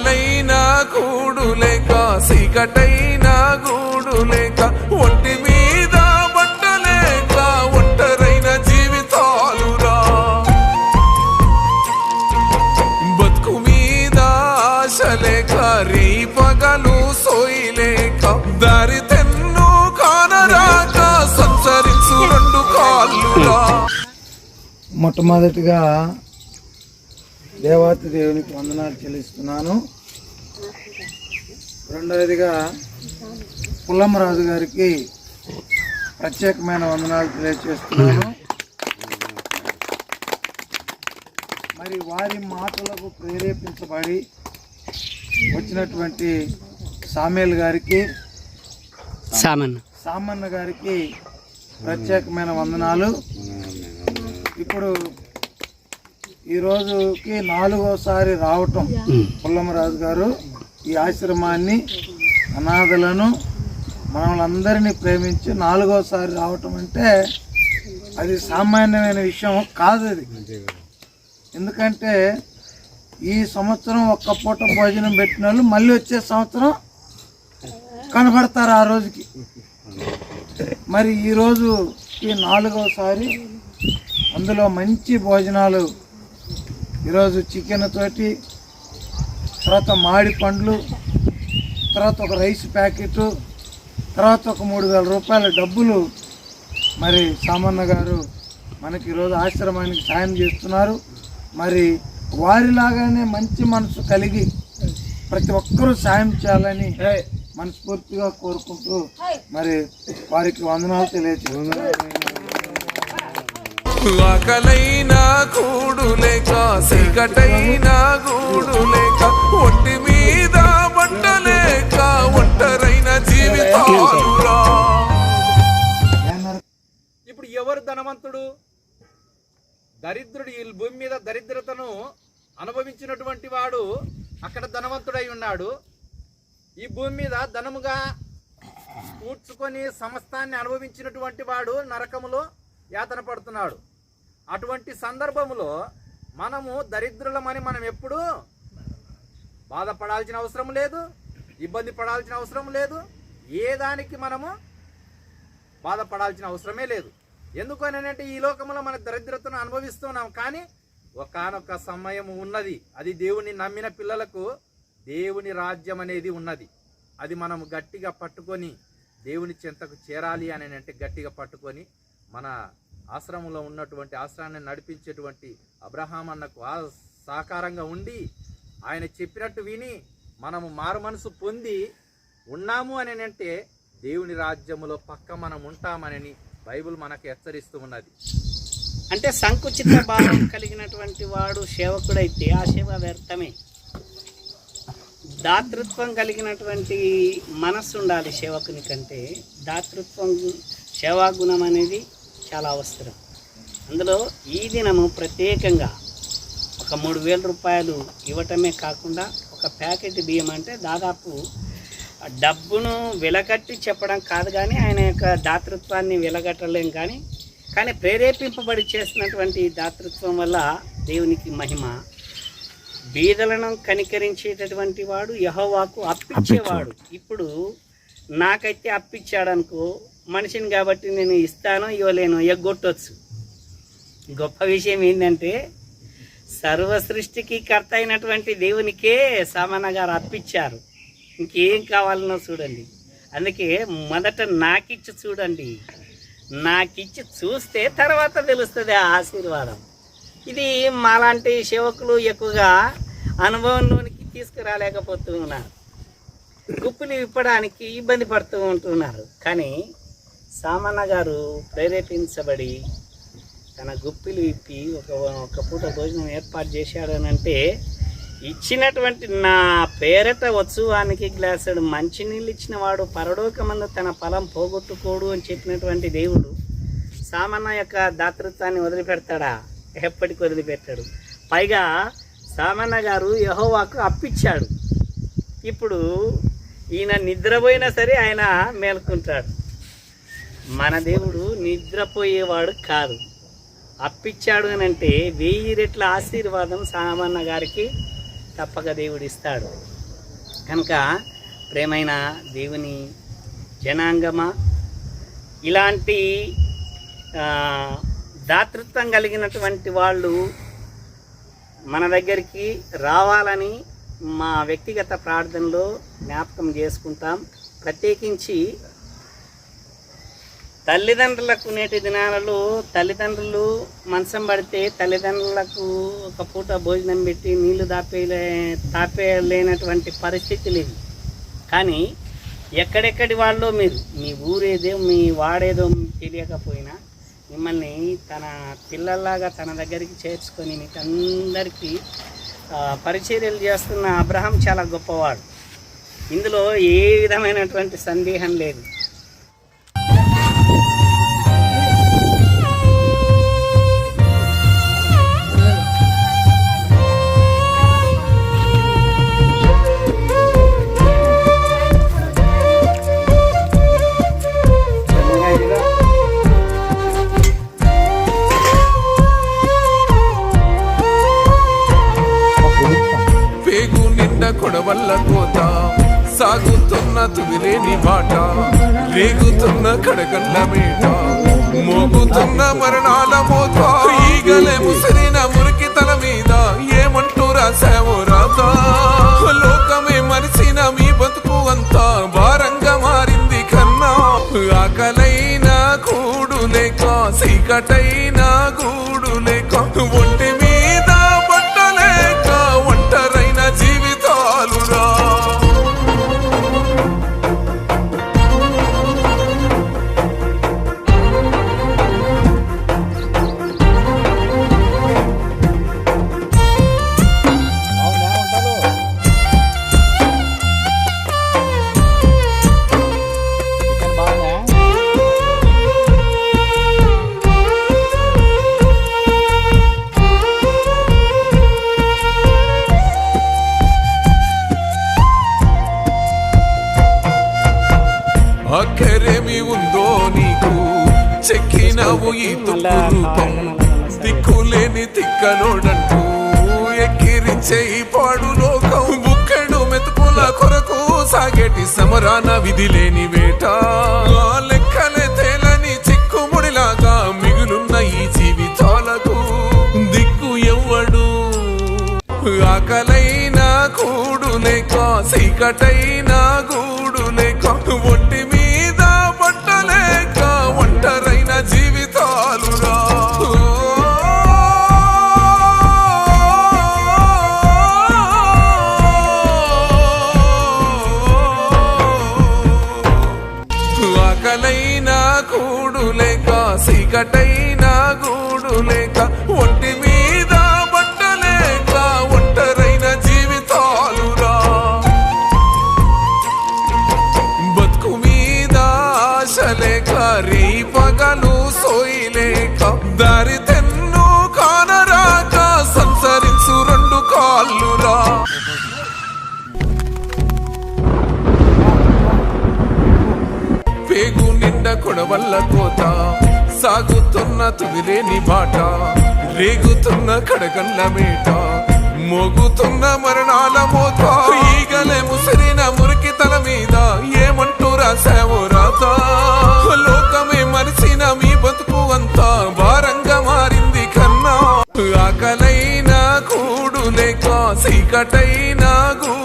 ఆకలైన కూడులేక సీకటైన గూడు ఒంటి మీద బట్టలేక ఒంటరైన జీవితాలురా. బతుకు మీద ఆశ లేక రీ పగలు సోయిలేక దారి తెన్ను కానరాక సంచరించు రెండు కాళ్ళురా. మొట్టమొదటిగా దేవాతి దేవునికి వందనాలు చెల్లిస్తున్నాను. రెండవదిగా పుల్లమ్మరాజు గారికి ప్రత్యేకమైన వందనాలు తెలియజేస్తున్నాను. మరి వారి మాటలకు ప్రేరేపించబడి వచ్చినటువంటి సామేల్ గారికి సామన్ సామన్న గారికి ప్రత్యేకమైన వందనాలు. ఇప్పుడు ఈ రోజుకి నాలుగోసారి రావటం పుల్లమరాజు గారు ఈ ఆశ్రమాన్ని అనాథలను మనలందరినీ ప్రేమించి నాలుగోసారి రావటం అంటే అది సామాన్యమైన విషయం కాదు అది. ఎందుకంటే ఈ సంవత్సరం ఒక్క పూట భోజనం పెట్టిన వాళ్ళు మళ్ళీ వచ్చే సంవత్సరం కనబడతారు ఆ రోజుకి. మరి ఈరోజు ఈ నాలుగోసారి అందులో మంచి భోజనాలు ఈరోజు చికెన్ తోటి తర్వాత మాడి పండ్లు తర్వాత ఒక రైస్ ప్యాకెట్ తర్వాత ఒక మూడు వేల రూపాయల డబ్బులు మరి సామన్న గారు మనకి ఈరోజు ఆశ్రమానికి సాయం చేస్తున్నారు. మరి వారిలాగానే మంచి మనసు కలిగి ప్రతి ఒక్కరూ సాయం చేయాలని మనస్ఫూర్తిగా కోరుకుంటూ మరి వారికి వందనాలు తెలియజేస్తున్నాను. ఆకలైన లేక గూడు లేక ఒంటి మీద బట్ట లేక ఒంటరైన జీవితాలురా ఇప్పుడు ఎవరు ధనవంతుడు? దరిద్రుడు ఈ భూమి మీద దరిద్రతను అనుభవించినటువంటి వాడు అక్కడ ధనవంతుడై ఉన్నాడు. ఈ భూమి మీద ధనముగా కూర్చుకొని సమస్తాన్ని అనుభవించినటువంటి వాడు నరకములో యాతన పడుతున్నాడు. అటువంటి సందర్భములో మనము దరిద్రులమని మనం ఎప్పుడూ బాధపడాల్సిన అవసరం లేదు ఇబ్బంది పడాల్సిన అవసరం లేదు ఏ దానికి మనము బాధపడాల్సిన అవసరమే లేదు. ఎందుకనంటే ఈ లోకంలో మన దరిద్రతను అనుభవిస్తున్నాం కానీ ఒకానొక సమయం ఉన్నది. అది దేవుని నమ్మిన పిల్లలకు దేవుని రాజ్యం అనేది ఉన్నది. అది మనం గట్టిగా పట్టుకొని దేవుని చెంతకు చేరాలి అని అంటే గట్టిగా పట్టుకొని మన ఆశ్రమంలో ఉన్నటువంటి ఆశ్రమాన్ని నడిపించేటువంటి అబ్రహాం అన్నకు సహకారంగా ఉండి ఆయన చెప్పినట్టు విని మనము మారు మనసు పొంది ఉన్నాము అని అంటే దేవుని రాజ్యములో పక్క మనం ఉంటామని బైబిల్ మనకు హెచ్చరిస్తూ ఉన్నది. అంటే సంకుచిత భావం కలిగినటువంటి వాడు సేవకుడైతే ఆ సేవ వ్యర్థమే. దాతృత్వం కలిగినటువంటి మనస్సు ఉండాలి సేవకుని కంటే. దాతృత్వం సేవా గుణం అనేది చాలా అవసరం. అందులో ఈ దినము ప్రత్యేకంగా ఒక మూడు వేల రూపాయలు ఇవ్వటమే కాకుండా ఒక ప్యాకెట్ బియ్యం అంటే దాదాపు డబ్బును వెలకట్టి చెప్పడం కాదు కానీ ఆయన యొక్క దాతృత్వాన్ని వెలగట్టలేం కానీ కానీ ప్రేరేపింపబడి చేసినటువంటి దాతృత్వం వల్ల దేవునికి మహిమ. బీదలను కనికరించేటటువంటి వాడు యహోవాకు అప్పించేవాడు ఇప్పుడు నాకైతే అప్పిచ్చాడు అనుకో మనిషిని కాబట్టి నేను ఇస్తాను ఇవ్వలేను ఎగ్గొట్టవచ్చు గొప్ప విషయం ఏంటంటే సర్వ సృష్టికి కర్త అయినటువంటి దేవునికే సామాన గారు అర్పించారు ఇంకేం కావాలనో చూడండి. అందుకే మొదట నాకిచ్చి చూడండి. నాకిచ్చి చూస్తే తర్వాత తెలుస్తుంది ఆ ఆశీర్వాదం. ఇది మాలాంటి సేవకులు ఎక్కువగా అనుభవంలోనికి తీసుకురాలేకపోతూ ఉన్నారు. గుప్పులు విప్పడానికి ఇబ్బంది పడుతూ ఉంటున్నారు. కానీ సామన్న గారు ప్రేరేపించబడి తన గుప్పిలు విప్పి ఒక ఒక పూట భోజనం ఏర్పాటు చేశాడు అని అంటే ఇచ్చినటువంటి నా పేరట వచ్చువానికి గ్లాసుడు మంచినీళ్ళు ఇచ్చిన వాడు పరలోకమందు తన ఫలం పోగొట్టుకోడు అని చెప్పినటువంటి దేవుడు సామన్న యొక్క దాతృత్వాన్ని వదిలిపెడతాడా? ఎప్పటికి వదిలిపెట్టాడు. పైగా సామన్న గారు యహోవాకు అప్పిచ్చాడు. ఇప్పుడు ఈయన నిద్రపోయినా సరే ఆయన మేలుకుంటాడు. మన దేవుడు నిద్రపోయేవాడు కాదు. అప్పిచ్చాడు అని అంటే వెయ్యి రెట్ల ఆశీర్వాదం సామాన్య గారికి తప్పక దేవుడు ఇస్తాడు. కనుక ప్రేమైన దేవుని జనాంగమా ఇలాంటి దాతృత్వం కలిగినటువంటి వాళ్ళు మన దగ్గరికి రావాలని మా వ్యక్తిగత ప్రార్థనలో జ్ఞాపకం చేసుకుంటాం. ప్రత్యేకించి తల్లిదండ్రులకు నేటి దినాలలో తల్లిదండ్రులు మంచం పడితే తల్లిదండ్రులకు ఒక పూట భోజనం పెట్టి నీళ్ళు దాపేలే తాపేయలేనటువంటి పరిస్థితులు ఇవి. కానీ ఎక్కడెక్కడి వాళ్ళో మీరు? మీ ఊరేదో మీ వాడేదో తెలియకపోయినా మిమ్మల్ని తన పిల్లల్లాగా తన దగ్గరికి చేర్చుకొని మీకు అందరికీ పరిచర్యలు చేస్తున్న అబ్రహం చాలా గొప్పవాడు. ఇందులో ఏ విధమైనటువంటి సందేహం లేదు. వల్ల కోత. సాగుతున్న తుదిలేని బాట రేగుతున్న కడగల్ల మేట మోగుతున్న మరణాల మోత. ఈగలే ముసిరిన మురికి తల మీద ఏమంటూ రాసావో రాత? లోకమే మరిచిన మీ బతుకు అంతా భారంగా మారింది కన్నా. ఆకలైన కూడు లేక సీకటైన చెక్కినవు ఈ తుప్పు రూపం. దిక్కులేని తిక్కలోడంటూ ఎక్కిరించే ఈ పాడు లోకం. బుక్కెడు మెతుకుల కొరకు సాగేటి సమరాన విధి లేని వేట లెక్కలే తేలని చిక్కుముడిలాగా మిగులున్న ఈ జీవితాలకు దిక్కు ఎవ్వడు. ఆకలైన గూడు. చీకటైన గూడు లేక ఒంటి మీద బట్టలేక ఒంటరైన జీవితాలురా. బతుకు మీద ఆశ లేక రీ పగలు సోయిలేక దారి తెన్ను కానరాక సంసరించు రెండు కాళ్ళురా. పేగు నిండా కొడవల్ల కోతా సాగుతున్న తుదిలేని బాట రేగుతున్న కడగండ్ల మేట మోగుతున్న మరణాల మోత. ఈగలే ముసిరిన మురికి తల మీద ఏమంటూ రాసావో రాత లోకమే మరిచిన మీ బతుకు అంతా భారంగా మారింది కన్నా. ఆకలైన కూడు లేక సీకటైన గూడు